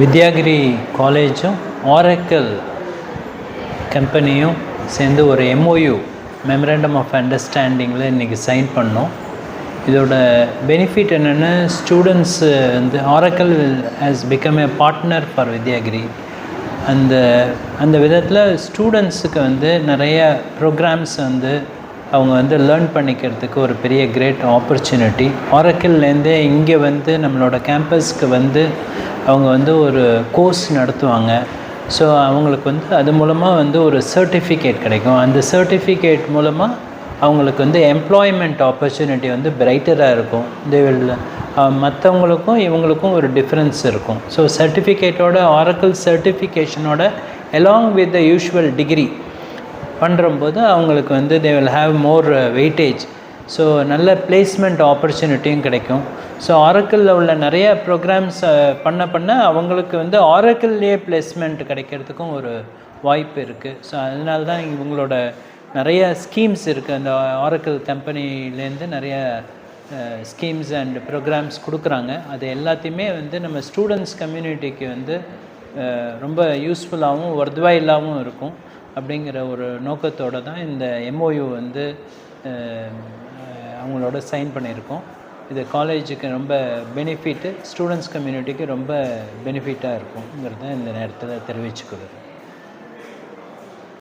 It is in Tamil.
வித்யாகிரி காலேஜும் ஆரக்கல் கம்பெனியும் சேர்ந்து ஒரு எம்ஓயு மெமரண்டம் ஆஃப் அண்டர்ஸ்டாண்டிங்கில் இன்றைக்கி சைன் பண்ணோம். இதோட பெனிஃபிட் என்னென்னா ஸ்டூடெண்ட்ஸு வந்து Oracle has become a partner for Vidyagiri. அந்த அந்த விதத்தில் ஸ்டூடெண்ட்ஸுக்கு வந்து நிறைய ப்ரோக்ராம்ஸ் வந்து அவங்க வந்து லேர்ன் பண்ணிக்கிறதுக்கு ஒரு பெரிய கிரேட் ஆப்பர்ச்சுனிட்டி ஆரக்கிள்லேருந்தே இங்கே வந்து நம்மளோட கேம்பஸ்க்கு வந்து அவங்க வந்து ஒரு கோர்ஸ் நடத்துவாங்க. ஸோ அவங்களுக்கு வந்து அது மூலமாக வந்து ஒரு சர்டிஃபிகேட் கிடைக்கும். அந்த சர்டிஃபிகேட் மூலமாக அவங்களுக்கு வந்து எம்ப்ளாய்மெண்ட் ஆப்பர்ச்சுனிட்டி வந்து பிரைட்டராக இருக்கும். தே வில் மற்றவங்களுக்கும் இவங்களுக்கும் ஒரு டிஃப்ரென்ஸ் இருக்கும். ஸோ சர்டிஃபிகேட்டோட Oracle சர்டிஃபிகேஷனோட along with the usual degree பண்ணுறம்போது அவங்களுக்கு வந்து they will have more weightage so நல்ல பிளேஸ்மெண்ட் ஆப்பர்ச்சுனிட்டியும் கிடைக்கும். ஸோ ஆரக்கிளில் உள்ள நிறைய ப்ரோக்ராம்ஸ் பண்ண பண்ண அவங்களுக்கு வந்து ஆரக்கிள்லேயே பிளேஸ்மெண்ட் கிடைக்கிறதுக்கும் ஒரு வாய்ப்பு இருக்குது ஸோ அதனால தான் இவங்களோட நிறைய ஸ்கீம்ஸ் இருக்குது அந்த ஆரக்கிள் கம்பெனிலேருந்து நிறைய ஸ்கீம்ஸ் அண்ட் ப்ரோக்ராம்ஸ் கொடுக்குறாங்க. அது எல்லாத்தையுமே வந்து நம்ம ஸ்டூடெண்ட்ஸ் கம்யூனிட்டிக்கு வந்து ரொம்ப யூஸ்ஃபுல்லாகவும் ஒர்த்வாயிலாகவும் இருக்கும். அப்படிங்கிற ஒரு நோக்கத்தோடு தான் இந்த எம்ஓயு வந்து அவங்களோட சைன் பண்ணியிருக்கோம். இது காலேஜுக்கு ரொம்ப பெனிஃபிட்டு ஸ்டூடெண்ட்ஸ் கம்யூனிட்டிக்கு ரொம்ப பெனிஃபிட்டாக இருக்குங்கிறத இந்த நேரத்தில் தெரிவிச்சுக்கொள்கிறேன்